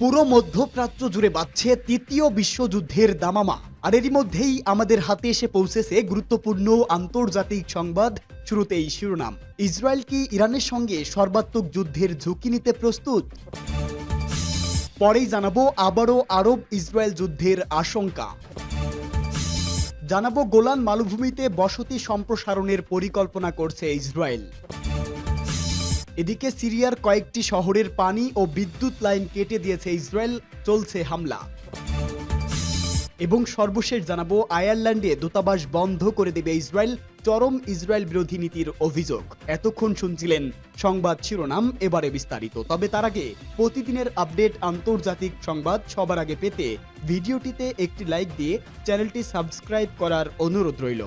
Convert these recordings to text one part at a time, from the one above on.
পুরো মধ্যপ্রাচ্য জুড়ে বাড়ছে তৃতীয় বিশ্বযুদ্ধের দামামা। আর এরই মধ্যেই আমাদের হাতে এসে পৌঁছেছে গুরুত্বপূর্ণ আন্তর্জাতিক সংবাদ শুরুতেই শিরোনাম। ইসরায়েল কি ইরানের সঙ্গে সর্বাত্মক যুদ্ধের ঝুঁকি নিতে প্রস্তুত? পরেই জানাব আবারও আরব ইসরায়েল যুদ্ধের আশঙ্কা। জানাব গোলান মালভূমিতে বসতি সম্প্রসারণের পরিকল্পনা করছে ইসরায়েল। এদিকে সিরিয়ার কয়েকটি শহরের পানি ও বিদ্যুৎ লাইন কেটে দিয়েছে ইসরায়েল, চলছে হামলা। এবং সর্বশেষ জানাব, আয়ারল্যান্ডে দূতাবাস বন্ধ করে দেবে ইসরায়েল, চরম ইসরায়েল বিরোধী নীতির অভিযোগ। এতক্ষণ শুনছিলেন সংবাদ শিরোনাম, এবারে বিস্তারিত। তবে তার আগে, প্রতিদিনের আপডেট আন্তর্জাতিক সংবাদ সবার আগে পেতে ভিডিওটিতে একটি লাইক দিয়ে চ্যানেলটি সাবস্ক্রাইব করার অনুরোধ রইল।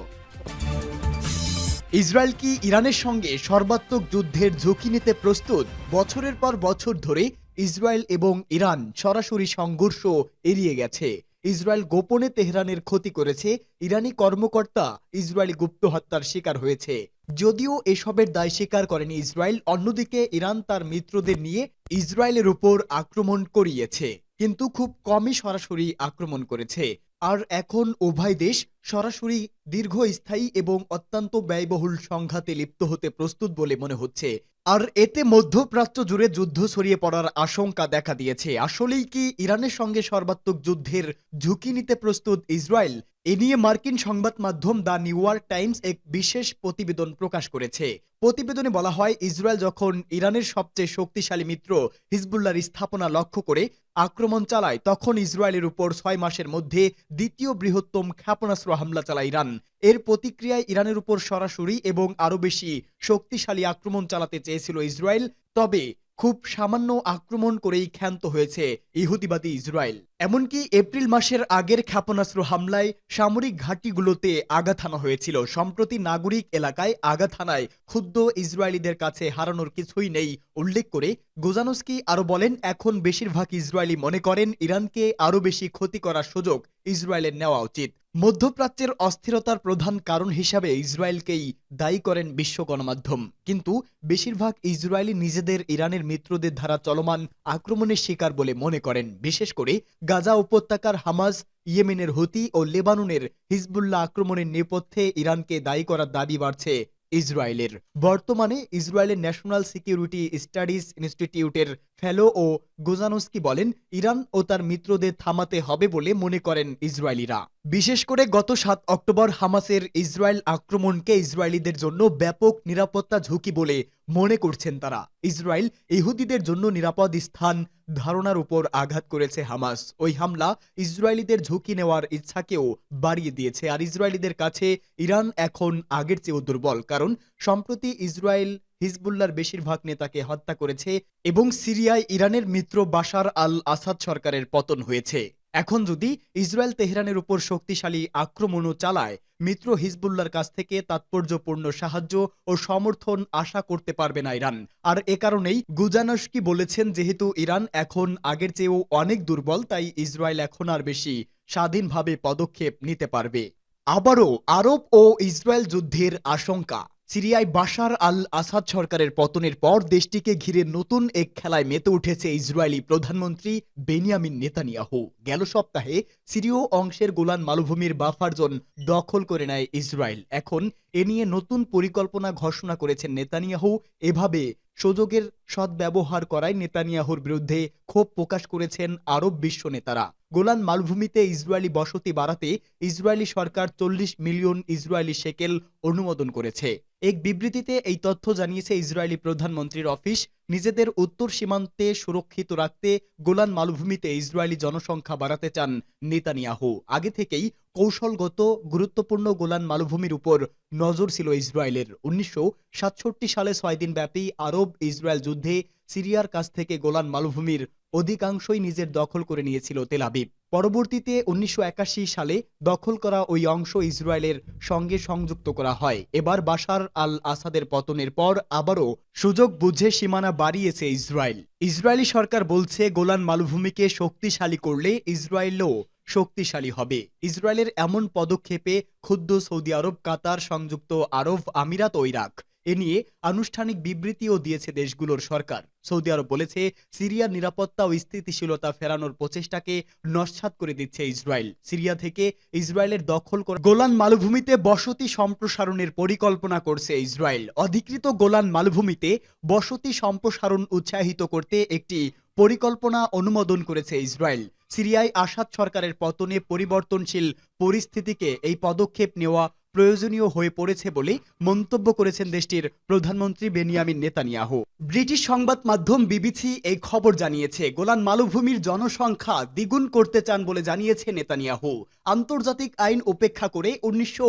ইসরায়েল কি ইরানের সঙ্গে সর্বাত্মক যুদ্ধের ঝুঁকি নিতে প্রস্তুত? বছরের পর বছর ধরে ইসরায়েল এবং ইরান সরাসরি সংঘর্ষ এড়িয়ে গেছে। ইসরায়েল গোপনে তেহরানের ক্ষতি করেছে। ইরানি কর্মকর্তা ইসরায়েলি গুপ্ত হত্যার শিকার হয়েছে। যদিও এসবের দায় স্বীকার করেনি ইসরায়েল, অন্যদিকে ইরান তার মিত্রদের নিয়ে ইসরায়েলের উপর আক্রমণ করিয়েছে। কিন্তু খুব কমই সরাসরি আক্রমণ করেছে। আর এখন উভয় দেশ সরাসরি দীর্ঘস্থায়ী এবং অত্যন্ত ব্যয়বহুল সংঘাতে লিপ্ত হতে প্রস্তুত বলে মনে হচ্ছে। আর এতে মধ্যপ্রাচ্য জুড়ে যুদ্ধ ছড়িয়ে পড়ার আশঙ্কা দেখা দিয়েছে। আসলেই কি ইরানের সঙ্গে সর্বাত্মক যুদ্ধের ঝুঁকি নিতে প্রস্তুত ইসরায়েল? এ নিয়ে মার্কিন সংবাদ মাধ্যম দ্য নিউ ইয়র্ক টাইমস এক বিশেষ প্রতিবেদন প্রকাশ করেছে। প্রতিবেদনে বলা হয়, ইসরায়েল যখন ইরানের সবচেয়ে শক্তিশালী মিত্র হিজবুল্লাহর স্থাপনা লক্ষ্য করে আক্রমণ চালায়, তখন ইসরায়েলের উপর ছয় মাসের মধ্যে দ্বিতীয় বৃহত্তম ক্ষেপণাস্ত্র হামলা চালায় ইরান। এর প্রতিক্রিয়ায় ইরানের উপর সরাসরি এবং আরও বেশি শক্তিশালী আক্রমণ চালাতে চেয়েছিল ইসরায়েল, তবে খুব সামান্য আক্রমণ করেই ক্ষান্ত হয়েছে ইহুদিবাদী ইসরায়েল। এমনকি এপ্রিল মাসের আগের ক্ষেপণাস্ত্র হামলায় সামরিক ঘাঁটিগুলোতে আঘাত হানা হয়েছিল। সম্প্রতি নাগরিক এলাকায় আঘাত হানায় ক্ষুদ্র ইসরায়েলিদের কাছে হারানোর কিছুই নেই, উল্লেখ করে গোজানস্কি আরও বলেন, এখন বেশিরভাগ ইসরায়েলি মনে করেন ইরানকে আরও বেশি ক্ষতি করার সুযোগ ইসরায়েলের নেওয়া উচিত। মধ্যপ্রাচ্যের অস্থিরতার প্রধান কারণ হিসাবে ইসরায়েলকেই দায়ী করেন বিশ্ব গণমাধ্যম। কিন্তু বেশিরভাগ ইসরায়েলি নিজেদের ইরানের মিত্রদের দ্বারা চলমান আক্রমণের শিকার বলে মনে করেন। বিশেষ করে গাজা উপত্যকার হামাজ, ইয়েমেনের হুতি ও লেবাননের হিজবুল্লাহ আক্রমণের নেপথ্যে ইরানকে দায়ী করার দাবি বাড়ছে ইসরায়েলের। বর্তমানে ইসরায়েলের ন্যাশনাল সিকিউরিটি স্টাডিজ ইনস্টিটিউটের ফেলো ও গোজানস্কি বলেন, ইরান ও তার মিত্রদের থামাতে হবে বলে মনে করেন ইসরায়েলিরা। বিশেষ করে গত সাত অক্টোবর হামাসের ইসরায়েল আক্রমণকে ইসরায়েলিদের জন্য ব্যাপক নিরাপত্তা ঝুঁকি বলে মনে করছেন তারা। ইসরায়েল ইহুদিদের জন্য নিরাপদ স্থান ধারণার উপর আঘাত করেছে হামাস। ওই হামলা ইসরায়েলিদের ঝুঁকি নেওয়ার ইচ্ছাকেও বাড়িয়ে দিয়েছে। আর ইসরায়েলিদের কাছে ইরান এখন আগের চেয়েও দুর্বল। কারণ, সম্প্রতি ইসরায়েল হিজবুল্লার বেশিরভাগ নেতাকে হত্যা করেছে এবং সিরিয়ায় ইরানের মিত্র বাশার আল আসাদ সরকারের পতন হয়েছে। এখন যদি ইসরায়েল তেহরানের উপর শক্তিশালী আক্রমণও চালায়, মিত্র হিজবুল্লার কাছ থেকে তাৎপর্যপূর্ণ সাহায্য ও সমর্থন আশা করতে পারবে না ইরান। আর এ কারণেই গুজানস্কি বলেছেন যেহেতু ইরান এখন আগের চেয়েও অনেক দুর্বল, তাই ইসরায়েল এখন আর বেশি স্বাধীনভাবে পদক্ষেপ নিতে পারবে। আবারও আরব ও ইসরায়েল যুদ্ধের আশঙ্কা। সিরিয়ায় বাশার আল আসাদ সরকারের পতনের পর দেশটিকে ঘিরে নতুন এক খেলায় মেতে উঠেছে ইসরায়েলি প্রধানমন্ত্রী বেনিয়ামিন নেতানিয়াহু। গেল সপ্তাহে সিরিয় অংশের গোলান মালভূমির বাফারজন দখল করে নেয় ইসরায়েল। এখন এ নিয়ে নতুন পরিকল্পনা ঘোষণা করেছেন নেতানিয়াহু। এভাবে সুযোগের সদ্ব্যবহার করায় নেতানিয়াহুর বিরুদ্ধে ক্ষোভ প্রকাশ করেছেন আরব বিশ্ব নেতারা। গোলান মালভূমিতে ইসরায়েলি বসতি বাড়াতে ইসরায়েলি সরকার চল্লিশ মিলিয়ন ইসরায়েলি শেকেল অনুমোদন করেছে। এক বিবৃতিতে এই তথ্য জানিয়েছে ইসরায়েলি প্রধানমন্ত্রীর অফিস। নিজেদের উত্তর সীমান্তে সুরক্ষিত রাখতে গোলান মালভূমিতে ইসরায়েলি জনসংখ্যা বাড়াতে চান নেতানিয়াহু। আগে থেকেই কৌশলগত, গুরুত্বপূর্ণ গোলান মালভূমির উপর নজর ছিল ইসরায়েলের। উনিশশো সাতষট্টি সালে ছয় দিন ব্যাপী আরব ইসরায়েল যুদ্ধে সিরিয়ার কাছ থেকে গোলান মালভূমির অধিকাংশই নিজের দখল করে নিয়েছিল তেলাবিব পরবর্তীতে উনিশশো একাশি সালে দখল করা ওই অংশ ইসরায়েলের সঙ্গে সংযুক্ত করা হয়। এবার বাশার আল আসাদের পতনের পর আবারও সুযোগ বুঝে সীমানা বাড়িয়েছে ইসরায়েল। ইসরায়েলি সরকার বলছে, গোলান মালভূমিকে শক্তিশালী করলে ইসরায়েলও শক্তিশালী হবে। ইসরায়েলের এমন পদক্ষেপে ক্ষুদ্র সৌদি আরব, কাতার, সংযুক্ত আরব আমিরাত ও ইরাক এ নিয়ে আনুষ্ঠানিক বিবৃতিও দিয়েছে দেশগুলোর সরকার। সৌদি আরব বলেছে, সিরিয়ার নিরাপত্তা ও স্থিতিশীলতা ফেরানোর প্রচেষ্টাকে নস্যাৎ করে দিচ্ছে ইসরায়েল। সিরিয়া থেকে ইসরায়েলের দখল করা গোলান মালভূমিতে বসতি সম্প্রসারণের পরিকল্পনা করছে ইসরায়েল। অধিকৃত গোলান মালভূমিতে বসতি সম্প্রসারণ উৎসাহিত করতে একটি পরিকল্পনা অনুমোদন করেছে ইসরায়েল। সিরিয়ায় আসাদ সরকারের পতনে পরিবর্তনশীল পরিস্থিতিকে এই পদক্ষেপ নেওয়া প্রয়োজনীয় হয়ে পড়েছে বলে মন্তব্য করেছেন দেশটির প্রধানমন্ত্রী বেনিয়ামিন নেতানিয়াহু। ব্রিটিশ সংবাদ মাধ্যম বিবিসি এই খবর জানিয়েছে, গোলান মালভূমির জনসংখ্যা দ্বিগুণ করতে চান বলে জানিয়েছে নেতানিয়াহু। আন্তর্জাতিক আইন উপেক্ষা করে উনিশশো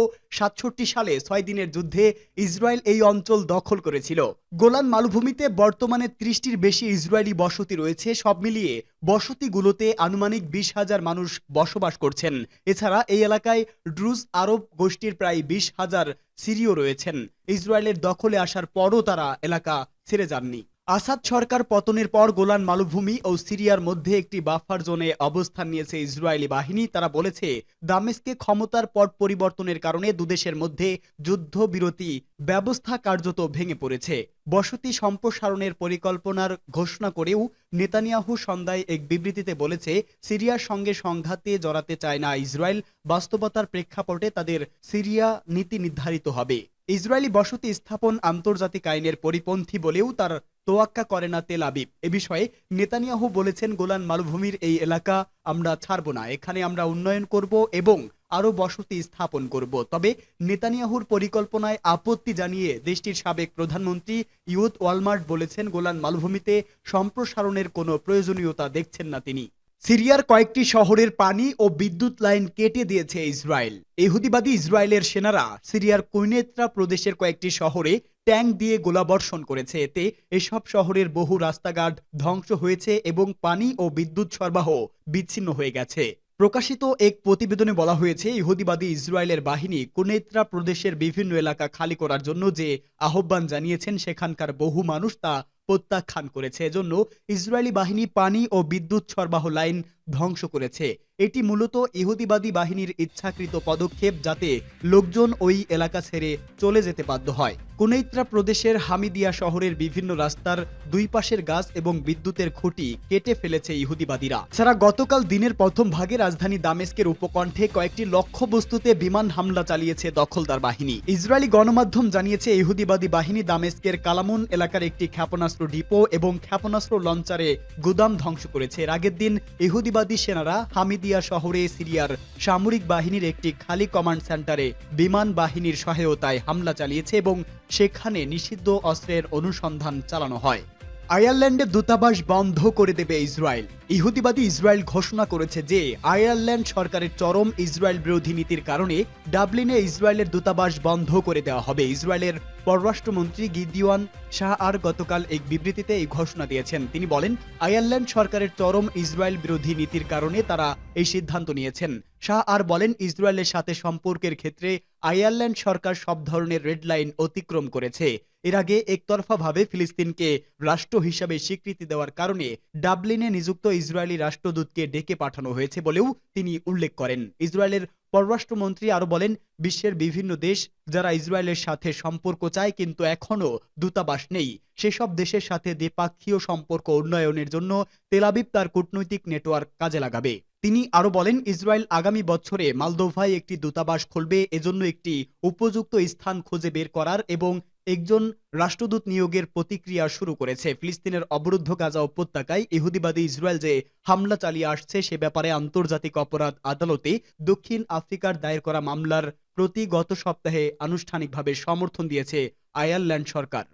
সালে ছয় দিনের যুদ্ধে ইসরায়েল এই অঞ্চল দখল করেছিল। গোলান মালভূমিতে বর্তমানে ত্রিশটির বেশি ইসরায়েলি বসতি রয়েছে, সব মিলিয়ে বসতিগুলোতে আনুমানিক বিশ হাজার মানুষ বসবাস করছেন। এছাড়া এই এলাকায় ড্রুজ আরব গোষ্ঠীর প্রায় বিশ হাজার সিরিয় রয়েছেন। ইসরায়েলের দখলে আসার পরও তারা এলাকা ছেড়ে যাননি। আসাদ সরকার পতনের পর গোলান মালভূমি ও সিরিয়ার মধ্যে একটি বাফার জোনে অবস্থান নিয়েছে ইসরায়েলি বাহিনী। তারা বলেছে, দামেস্কে ক্ষমতার পট পরিবর্তনের কারণে দুদেশের মধ্যে যুদ্ধবিরতি ব্যবস্থা কার্যত ভেঙে পড়েছে। বসতি সম্প্রসারণের পরিকল্পনার ঘোষণা করেও নেতানিয়াহু সন্ধ্যায় এক বিবৃতিতে বলেছে, সিরিয়ার সঙ্গে সংঘাতে জড়াতে চায় না ইসরায়েল। বাস্তবতার প্রেক্ষাপটে তাদের সিরিয়া নীতি নির্ধারিত হবে। ইসরায়েলি বসতি স্থাপন আন্তর্জাতিক আইনের পরিপন্থী বলেও তার তোয়াক্কা করে না তেল আবিব। এ বিষয়ে নেতানিয়াহু বলেছেন, গোলান মালভূমির এই এলাকা আমরা ছাড়ব না। এখানে আমরা উন্নয়ন করব এবং আরও বসতি স্থাপন করব। তবে নেতানিয়াহুর পরিকল্পনায় আপত্তি জানিয়ে দেশটির সাবেক প্রধানমন্ত্রী ইউথ ওয়ালমার্ট বলেছেন, গোলান মালভূমিতে সম্প্রসারণের কোনো প্রয়োজনীয়তা দেখছেন না তিনি। সিরিয়ার কয়েকটি শহরের পানি ও বিদ্যুৎ লাইন কেটে দিয়েছে ইসরায়েল। ইহুদিবাদী ইসরায়েলের সেনারা সিরিয়ার কৈনেত্রা প্রদেশের কয়েকটি শহরে ট্যাঙ্ক দিয়ে গোলাবর্ষণ করেছে। এতে এসব শহরের বহু রাস্তাঘাট ধ্বংস হয়েছে এবং পানি ও বিদ্যুৎ সরবরাহ বিচ্ছিন্ন হয়ে গেছে। প্রকাশিত এক প্রতিবেদনে বলা হয়েছে ইহুদিবাদী ইসরায়েলের বাহিনী কুনেত্রা প্রদেশের বিভিন্ন এলাকা খালি করার জন্য যে আহ্বান জানিয়েছেন, সেখানকার বহু মানুষ তা প্রত্যাখ্যান করেছে। এজন্য ইসরায়েলি বাহিনী পানি ও বিদ্যুৎ সরবরাহ লাইন ধ্বংস করেছে। এটি মূলত ইহুদিবাদী বাহিনীর ইচ্ছাকৃত পদক্ষেপ যাতে লোকজন ওই এলাকা ছেড়ে চলে যেতে বাধ্য হয়। কুনেত্রা প্রদেশের হামিদিয়া শহরের বিভিন্ন রাস্তার দুই পাশের গাছ এবং বিদ্যুতের খুঁটি কেটে ফেলেছে ইহুদিবাদীরা। ছাড়া গতকাল দিনের প্রথম ভাগে রাজধানী দামেস্কের উপকণ্ঠে কয়েকটি লক্ষ্যবস্তুতে বিমান হামলা চালিয়েছে দখলদার বাহিনী। ইসরায়েলি গণমাধ্যম জানিয়েছে, ইহুদিবাদী বাহিনী দামেস্কের কালামুন এলাকার একটি ক্ষেপণাস্ত্র ডিপো এবং ক্ষেপণাস্ত্র লঞ্চারে গুদাম ধ্বংস করেছে। এর আগের দিন ইহুদিবাদী সেনারা হামিদিয়া শহরে সিরিয়ার সামরিক বাহিনীর একটি খালি কমান্ড সেন্টারে বিমান বাহিনীর সহায়তায় হামলা চালিয়েছে এবং সেখানে নিষিদ্ধ অস্ত্রের অনুসন্ধান চালানো হয়। আয়ারল্যান্ডে দূতাবাস বন্ধ করে দেবে ইসরায়েল। ইহুদিবাদী ইসরায়েল ঘোষণা করেছে যে আয়ারল্যান্ড সরকারের চরম ইসরায়েল বিরোধী নীতির কারণে ডাবলিনে ইসরায়েলের দূতাবাস বন্ধ করে দেওয়া হবে। ইসরায়েলের পররাষ্ট্রমন্ত্রী গিদিওয়ান শাহ আর গতকাল এক বিবৃতিতে এই ঘোষণা দিয়েছেন। তিনি বলেন, আয়ারল্যান্ড সরকারের চরম ইসরায়েল বিরোধী নীতির কারণে তারা এই সিদ্ধান্ত নিয়েছেন। শাহ আর বলেন, ইসরায়েলের সাথে সম্পর্কের ক্ষেত্রে আয়ারল্যান্ড সরকার সব ধরনের রেড লাইন অতিক্রম করেছে। এর আগে একতরফাভাবে ফিলিস্তিনকে রাষ্ট্র হিসাবে স্বীকৃতি দেওয়ার কারণে ডাবলিনে নিযুক্ত ইসরায়েলি রাষ্ট্রদূতকে ডেকে পাঠানো হয়েছে বলেও তিনি উল্লেখ করেন। ইসরায়েলের পররাষ্ট্রমন্ত্রী আরও বলেন, বিশ্বের বিভিন্ন দেশ যারা ইসরায়েলের সাথে সম্পর্ক চায় কিন্তু এখনও দূতাবাস নেই। সেসব দেশের সাথে দ্বিপাক্ষীয় সম্পর্ক উন্নয়নের জন্য তেলাবিব তার কূটনৈতিক নেটওয়ার্ক কাজে লাগাবে। তিনি আরও বলেন, ইসরায়েল আগামী বছরে মালদোভায় একটি দূতাবাস খুলবে, এজন্য একটি উপযুক্ত স্থান খুঁজে বের করার এবং একজন রাষ্ট্রদূত নিয়োগের প্রতিক্রিয়া শুরু করেছে। ফিলিস্তিনের অবরুদ্ধ গাজা উপত্যকায় ইহুদিবাদী ইসরায়েল যে হামলা চালিয়ে আসছে, সে ব্যাপারে আন্তর্জাতিক অপরাধ আদালতে দক্ষিণ আফ্রিকার দায়ের করা মামলার প্রতি গত সপ্তাহে আনুষ্ঠানিকভাবে সমর্থন দিয়েছে আয়ারল্যান্ড সরকার।